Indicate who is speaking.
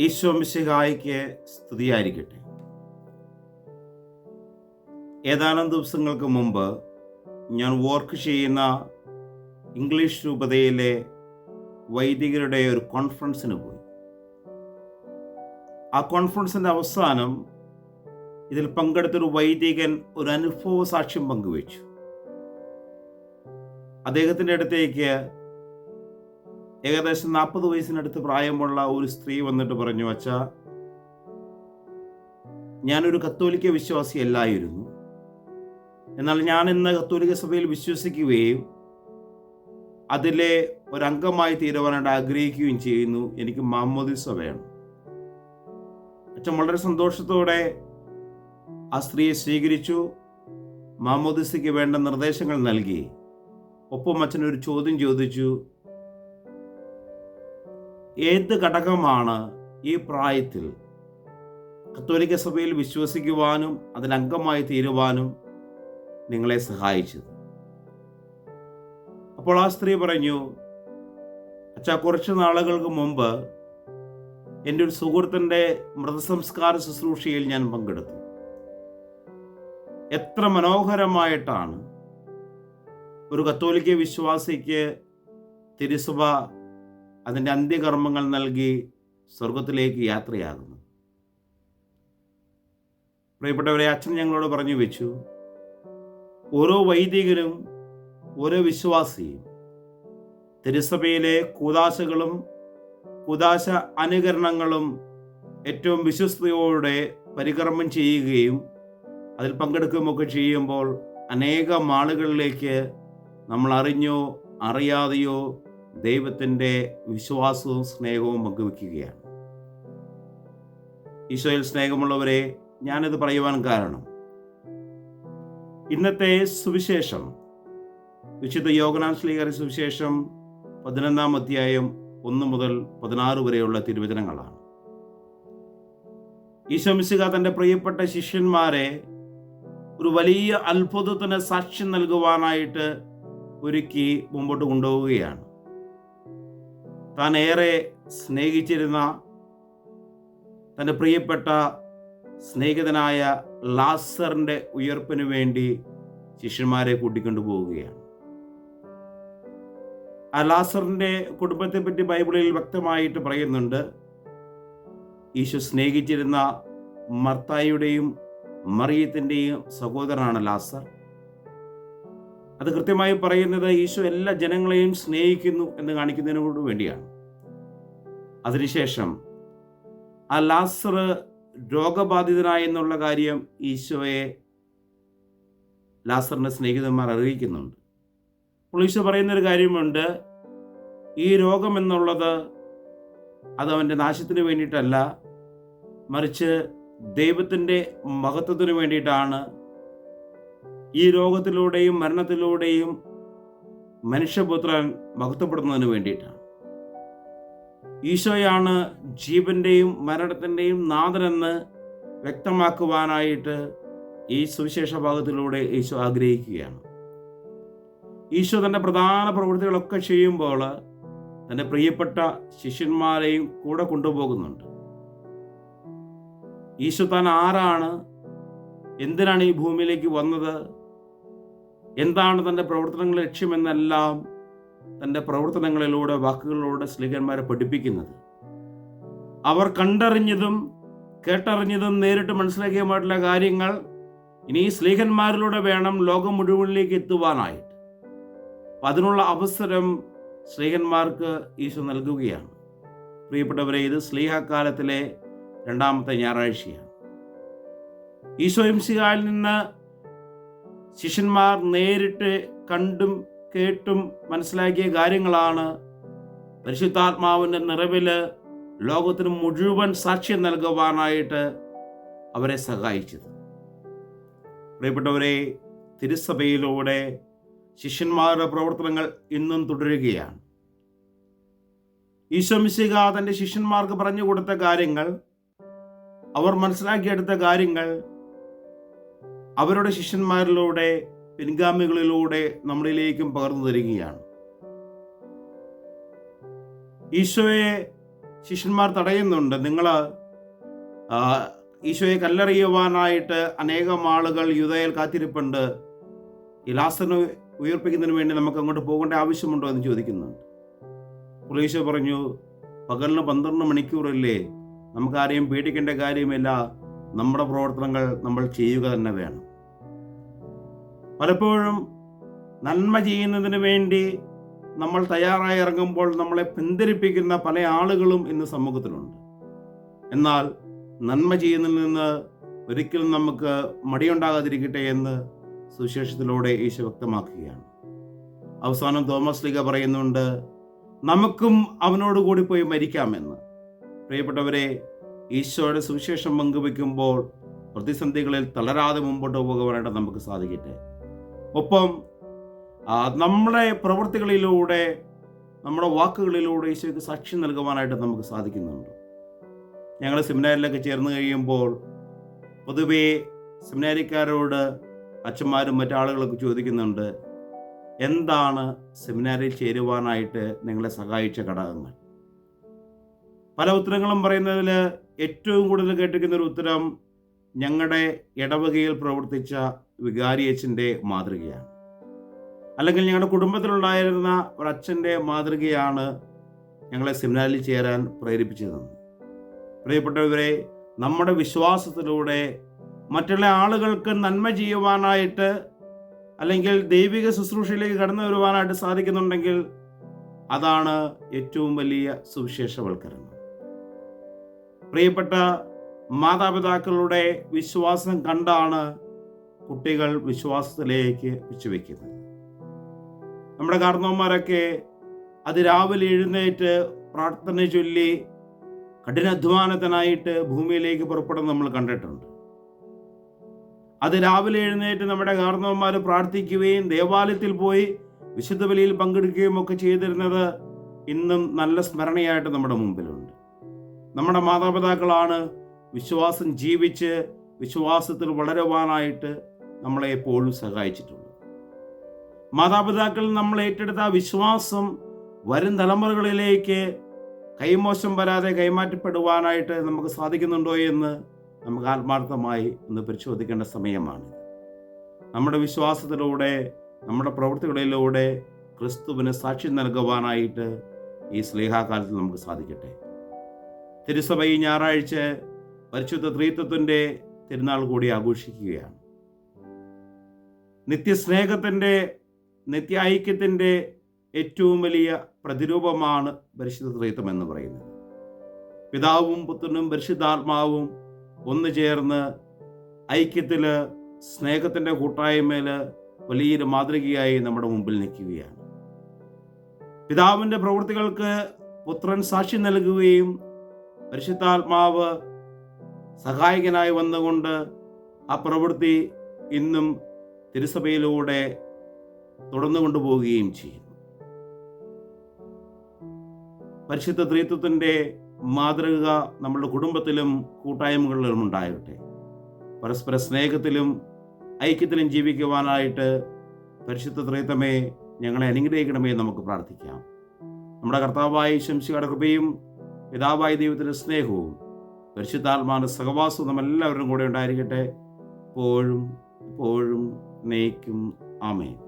Speaker 1: ഈശോ മിശിഹായിക്ക് സ്തുതിയായിരിക്കട്ടെ. ഏതാനും ദിവസങ്ങൾക്ക് മുമ്പ് ഞാൻ വർക്ക് ചെയ്യുന്ന ഇംഗ്ലീഷ് രൂപതയിലെ വൈദികരുടെ ഒരു കോൺഫറൻസിന് പോയി. ആ കോൺഫറൻസിന്റെ അവസാനം ഇതിൽ പങ്കെടുത്തൊരു വൈദികൻ ഒരു അനുഭവ സാക്ഷ്യം പങ്കുവച്ചു. അദ്ദേഹത്തിന്റെ അടുത്തേക്ക് ഏകദേശം നാൽപ്പത് വയസ്സിനടുത്ത് പ്രായമുള്ള ഒരു സ്ത്രീ വന്നിട്ട് പറഞ്ഞു അച്ഛ ഞാനൊരു കത്തോലിക്ക വിശ്വാസിയല്ലായിരുന്നു എന്നാൽ ഞാൻ ഇന്ന് കത്തോലിക്ക സഭയിൽ വിശ്വസിക്കുകയും അതിലെ ഒരംഗമായി തീരുവാനായിട്ട് ആഗ്രഹിക്കുകയും ചെയ്യുന്നു. എനിക്ക് മാമോദിസ സഭയാണ് അച്ഛൻ വളരെ സന്തോഷത്തോടെ ആ സ്ത്രീയെ സ്വീകരിച്ചു. മാമോദിസയ്ക്ക് വേണ്ട നിർദ്ദേശങ്ങൾ നൽകി. ഒപ്പം അച്ഛൻ ഒരു ചോദ്യം ചോദിച്ചു. ഏത് ഘടകമാണ് ഈ പ്രായത്തിൽ കത്തോലിക്ക സഭയിൽ വിശ്വസിക്കുവാനും അതിലംഗമായി തീരുവാനും നിങ്ങളെ സഹായിച്ചത്? അപ്പോൾ ആ സ്ത്രീ പറഞ്ഞു അച്ഛാ കുറച്ച് നാളുകൾക്ക് മുമ്പ് എന്റെ ഒരു സുഹൃത്തിന്റെ മൃതസംസ്കാര ശുശ്രൂഷയിൽ ഞാൻ പങ്കെടുത്തു. എത്ര മനോഹരമായിട്ടാണ് ഒരു കത്തോലിക്ക വിശ്വാസിക്ക് തിരുസഭ അതിന്റെ അന്ത്യകർമ്മങ്ങൾ നൽകി സ്വർഗത്തിലേക്ക് യാത്രയാകുന്നു. പ്രിയപ്പെട്ടവരെ അച്ഛൻ ഞങ്ങളോട് പറഞ്ഞു വെച്ചു ഓരോ വൈദികരും ഓരോ വിശ്വാസിയും തിരുസഭയിലെ കൂതാശകളും കൂതാശ അനുകരണങ്ങളും ഏറ്റവും വിശ്വസ്തയോടെ പരികർമ്മം ചെയ്യുകയും അതിൽ പങ്കെടുക്കുകയുമൊക്കെ ചെയ്യുമ്പോൾ അനേകം ആളുകളിലേക്ക് നമ്മൾ അറിഞ്ഞോ അറിയാതെയോ ദൈവത്തിന്റെ വിശ്വാസവും സ്നേഹവും പങ്കുവെക്കുകയാണ്. ഈശോയിൽ സ്നേഹമുള്ളവരെ ഞാനിത് പറയുവാൻ കാരണം ഇന്നത്തെ സുവിശേഷം വിശുദ്ധ യോഗനാൻ ശ്ലീകര സുവിശേഷം പതിനൊന്നാം അധ്യായം ഒന്ന് മുതൽ പതിനാറ് വരെയുള്ള തിരുവചനങ്ങളാണ്. ഈശോ മിശിക തന്റെ പ്രിയപ്പെട്ട ശിഷ്യന്മാരെ ഒരു വലിയ അത്ഭുതത്തിന് സാക്ഷ്യം നൽകുവാനായിട്ട് ഒരുക്കി മുമ്പോട്ട് കൊണ്ടുപോവുകയാണ്. താൻ ഏറെ സ്നേഹിച്ചിരുന്ന തന്റെ പ്രിയപ്പെട്ട സ്നേഹിതനായ ലാസറിന്റെ ഉയർപ്പിനു വേണ്ടി ശിഷ്യന്മാരെ കൂട്ടിക്കൊണ്ടു പോവുകയാണ്. ആ ലാസറിന്റെ കുടുംബത്തെ പറ്റി ബൈബിളിൽ വ്യക്തമായിട്ട് പറയുന്നുണ്ട് ഈശോ സ്നേഹിച്ചിരുന്ന മർത്തായിയുടെയും മറിയത്തിന്റെയും സഹോദരനാണ് ലാസർ. അത് കൃത്യമായി പറയുന്നത് ഈശോ എല്ലാ ജനങ്ങളെയും സ്നേഹിക്കുന്നു എന്ന് കാണിക്കുന്നതിനോട് വേണ്ടിയാണ്. അതിനുശേഷം ആ ലാസർ രോഗബാധിതനായി എന്നുള്ള കാര്യം ഈശോയെ ലാസറിന്റെ സ്നേഹിതന്മാർ അറിയിക്കുന്നുണ്ട്. അപ്പോൾ ഈശോ പറയുന്നൊരു കാര്യമുണ്ട്. ഈ രോഗം എന്നുള്ളത് അത് അവന്റെ നാശത്തിന് വേണ്ടിയിട്ടല്ല മറിച്ച് ദൈവത്തിന്റെ മഹത്വത്തിന് വേണ്ടിയിട്ടാണ് ഈ രോഗത്തിലൂടെയും മരണത്തിലൂടെയും മനുഷ്യപുത്രൻ മഹത്വപ്പെടുന്നതിന് വേണ്ടിയിട്ടാണ്. ഈശോയാണ് ജീവന്റെയും മരണത്തിന്റെയും നാഥനെന്ന് വ്യക്തമാക്കുവാനായിട്ട് ഈ സുവിശേഷ ഭാഗത്തിലൂടെ ഈശോ ആഗ്രഹിക്കുകയാണ്. ഈശോ തന്റെ പ്രധാന പ്രവൃത്തികളൊക്കെ ചെയ്യുമ്പോൾ തന്റെ പ്രിയപ്പെട്ട ശിഷ്യന്മാരെയും കൂടെ കൊണ്ടുപോകുന്നുണ്ട്. ഈശോ താൻ ആരാണ്? എന്തിനാണ് ഈ ഭൂമിയിലേക്ക് വന്നത്? എന്താണ് തന്റെ പ്രവർത്തനങ്ങൾ ലക്ഷ്യമെന്നെല്ലാം തന്റെ പ്രവർത്തനങ്ങളിലൂടെ വാക്കുകളിലൂടെ സ്ലീഹന്മാരെ പഠിപ്പിക്കുന്നത്. അവർ കണ്ടറിഞ്ഞതും കേട്ടറിഞ്ഞതും നേരിട്ട് മനസ്സിലാക്കിയതുമായിട്ടുള്ള കാര്യങ്ങൾ ഇനി ഈ സ്ലീഹന്മാരിലൂടെ വേണം ലോകം മുഴുവനിലേക്ക് എത്തുവാനായിട്ട്. അപ്പം അതിനുള്ള അവസരം സ്ലീഹന്മാർക്ക് ഈശോ നൽകുകയാണ്. പ്രിയപ്പെട്ടവരെ ഇത് സ്ലീഹക്കാലത്തിലെ രണ്ടാമത്തെ ഞായറാഴ്ചയാണ്. ഈശോ സിഹായിൽ നിന്ന് ശിഷ്യന്മാർ നേരിട്ട് കണ്ടും കേട്ടും മനസ്സിലാക്കിയ കാര്യങ്ങളാണ് പരിശുദ്ധാത്മാവിന്റെ നിറവിൽ ലോകത്തിന് മുഴുവൻ സാക്ഷ്യം നൽകുവാനായിട്ട് അവരെ സഹായിച്ചത്. പ്രിയപ്പെട്ടവരെ തിരുസഭയിലൂടെ ശിഷ്യന്മാരുടെ പ്രവർത്തനങ്ങൾ ഇന്നും തുടരുകയാണ്. ഈശോമിശിക തന്റെ ശിഷ്യന്മാർക്ക് പറഞ്ഞു കൊടുത്ത കാര്യങ്ങൾ അവർ മനസ്സിലാക്കിയെടുത്ത കാര്യങ്ങൾ അവരുടെ ശിഷ്യന്മാരിലൂടെ പിൻഗാമികളിലൂടെ നമ്മളിലേക്കും പകർന്നു തരികയാണ്. ഈശോയെ ശിഷ്യന്മാർ തടയുന്നുണ്ട്. നിങ്ങൾ ഈശോയെ കല്ലെറിയുവാനായിട്ട് അനേകം ആളുകൾ യുദ്ധയിൽ കാത്തിരിപ്പുണ്ട്. ഈ ലാസറിനെ ഉയർപ്പിക്കുന്നതിന് വേണ്ടി നമുക്ക് അങ്ങോട്ട് പോകേണ്ട ആവശ്യമുണ്ടോ എന്ന് ചോദിക്കുന്നുണ്ട്. അപ്പോൾ പറഞ്ഞു പകലിന് പന്ത്രണ്ട് മണിക്കൂറല്ലേ? നമുക്കാരെയും പേടിക്കേണ്ട കാര്യമില്ല. നമ്മുടെ പ്രവർത്തനങ്ങൾ നമ്മൾ ചെയ്യുക തന്നെ വേണം. പലപ്പോഴും നന്മ ചെയ്യുന്നതിന് വേണ്ടി നമ്മൾ തയ്യാറായി ഇറങ്ങുമ്പോൾ നമ്മളെ പിന്തിരിപ്പിക്കുന്ന പല ആളുകളും ഇന്ന് സമൂഹത്തിലുണ്ട്. എന്നാൽ നന്മ ചെയ്യുന്നതിൽ നിന്ന് ഒരിക്കലും നമുക്ക് മടിയുണ്ടാകാതിരിക്കട്ടെ എന്ന് സുവിശേഷത്തിലൂടെ ഈശോ വ്യക്തമാക്കുകയാണ്. അവസാനം തോമസ് ലീഗ പറയുന്നുണ്ട് നമുക്കും അവനോട് കൂടി പോയി മരിക്കാമെന്ന്. പ്രിയപ്പെട്ടവരെ ഈശോയുടെ സുവിശേഷം പങ്കുവെക്കുമ്പോൾ പ്രതിസന്ധികളിൽ തളരാതെ മുമ്പോട്ട് പോകുവാനായിട്ട് നമുക്ക് സാധിക്കട്ടെ. ഒപ്പം നമ്മുടെ പ്രവൃത്തികളിലൂടെ നമ്മുടെ വാക്കുകളിലൂടെ ഈശോയ്ക്ക് സാക്ഷി നൽകുവാനായിട്ട് നമുക്ക് സാധിക്കുന്നുണ്ട്. ഞങ്ങൾ സെമിനാരിലൊക്കെ ചേർന്ന് കഴിയുമ്പോൾ പൊതുവേ സെമിനാരിക്കാരോട് അച്ഛന്മാരും മറ്റാളുകളൊക്കെ ചോദിക്കുന്നുണ്ട് എന്താണ് സെമിനാരിൽ ചേരുവാനായിട്ട് നിങ്ങളെ സഹായിച്ച ഘടകങ്ങൾ? പല ഉത്തരങ്ങളും പറയുന്നതിൽ ഏറ്റവും കൂടുതൽ കേട്ടിരിക്കുന്ന ഒരു ഉത്തരം ഞങ്ങളുടെ ഇടവകയിൽ പ്രവർത്തിച്ച വികാരിയച്ഛന്റെ മാതൃകയാണ്. അല്ലെങ്കിൽ ഞങ്ങളുടെ കുടുംബത്തിലുണ്ടായിരുന്ന ഒരു അച്ഛന്റെ മാതൃകയാണ് ഞങ്ങളെ സെമിനാറിൽ ചേരാൻ പ്രേരിപ്പിച്ചത്. പ്രിയപ്പെട്ടവരെ നമ്മുടെ വിശ്വാസത്തിലൂടെ മറ്റുള്ള ആളുകൾക്ക് നന്മ ചെയ്യുവാനായിട്ട് അല്ലെങ്കിൽ ദൈവിക ശുശ്രൂഷയിലേക്ക് കടന്നു വരുവാനായിട്ട് സാധിക്കുന്നുണ്ടെങ്കിൽ അതാണ് ഏറ്റവും വലിയ സുവിശേഷവൽക്കരണം. പ്രിയപ്പെട്ട മാതാപിതാക്കളുടെ വിശ്വാസം കണ്ടാണ് കുട്ടികൾ വിശ്വാസത്തിലേക്ക് വെച്ചുവെക്കുന്നത് നമ്മുടെ കാരണവന്മാരൊക്കെ അതിരാവിലെ എഴുന്നേറ്റ് പ്രാർത്ഥന ചൊല്ലി കഠിനാധ്വാനത്തിനായിട്ട് ഭൂമിയിലേക്ക് പുറപ്പെടുന്നത് നമ്മൾ കണ്ടിട്ടുണ്ട്. അത് രാവിലെ എഴുന്നേറ്റ് നമ്മുടെ കാരണവന്മാർ പ്രാർത്ഥിക്കുകയും ദേവാലയത്തിൽ പോയി വിശുദ്ധ ബലിയിൽ പങ്കെടുക്കുകയും ഒക്കെ ചെയ്തിരുന്നത് ഇന്നും നല്ല സ്മരണയായിട്ട് നമ്മുടെ മുമ്പിലുണ്ട്. നമ്മുടെ മാതാപിതാക്കളാണ് വിശ്വാസം ജീവിച്ച് വിശ്വാസത്തിൽ വളരുവാനായിട്ട് നമ്മളെ എപ്പോഴും സഹായിച്ചിട്ടുണ്ട്. മാതാപിതാക്കൾ നമ്മൾ ഏറ്റെടുത്ത വിശ്വാസം വരും തലമുറകളിലേക്ക് കൈമോശം വരാതെ കൈമാറ്റപ്പെടുവാനായിട്ട് നമുക്ക് സാധിക്കുന്നുണ്ടോ എന്ന് നമുക്ക് ആത്മാർത്ഥമായി ഒന്ന് പരിശോധിക്കേണ്ട സമയമാണ് നമ്മുടെ വിശ്വാസത്തിലൂടെ നമ്മുടെ പ്രവൃത്തികളിലൂടെ ക്രിസ്തുവിന് സാക്ഷ്യം നൽകുവാനായിട്ട് ഈ സ്നേഹാകാലത്തിൽ നമുക്ക് സാധിക്കട്ടെ. തിരുസഭ ഈ ഞായറാഴ്ച പരിശുദ്ധ ത്രീത്വത്തിന്റെ തിരുനാൾ കൂടി ആഘോഷിക്കുകയാണ്. നിത്യസ്നേഹത്തിന്റെ നിത്യഐക്യത്തിന്റെ ഏറ്റവും വലിയ പ്രതിരൂപമാണ് പരിശുദ്ധ ത്രീത്വം എന്ന് പറയുന്നത്. പിതാവും പുത്രനും പരിശുദ്ധാത്മാവും ഒന്നു ചേർന്ന് ഐക്യത്തിൽ സ്നേഹത്തിന്റെ കൂട്ടായ്മയിൽ വലിയൊരു മാതൃകയായി നമ്മുടെ മുമ്പിൽ നിൽക്കുകയാണ്. പിതാവിന്റെ പ്രവൃത്തികൾക്ക് പുത്രൻ സാക്ഷി നൽകുകയും പരിശുദ്ധാത്മാവ് സഹായകനായി വന്നുകൊണ്ട് ആ പ്രവൃത്തി ഇന്നും തിരുസഭയിലൂടെ തുടർന്നു കൊണ്ടുപോവുകയും ചെയ്യുന്നു. പരിശുദ്ധ ത്രീത്വത്തിന്റെ മാതൃക നമ്മുടെ കുടുംബത്തിലും കൂട്ടായ്മകളിലും ഉണ്ടാകട്ടെ. പരസ്പര സ്നേഹത്തിലും ഐക്യത്തിലും ജീവിക്കുവാനായിട്ട് പരിശുദ്ധ ത്രീത്വമേ ഞങ്ങളെ അനുഗ്രഹിക്കണമേ നമുക്ക് പ്രാർത്ഥിക്കാം. നമ്മുടെ കർത്താവായ ശംശിയുടെ കൃപയും പിതാവായ ദൈവത്തിന്റെ സ്നേഹവും പരിശുദ്ധാത്മാവിന്റെ സഹവാസം നമ്മളെല്ലാവരും കൂടെ ഉണ്ടായിരിക്കട്ടെ. എപ്പോഴും എപ്പോഴും നയിക്കും ആമേൻ.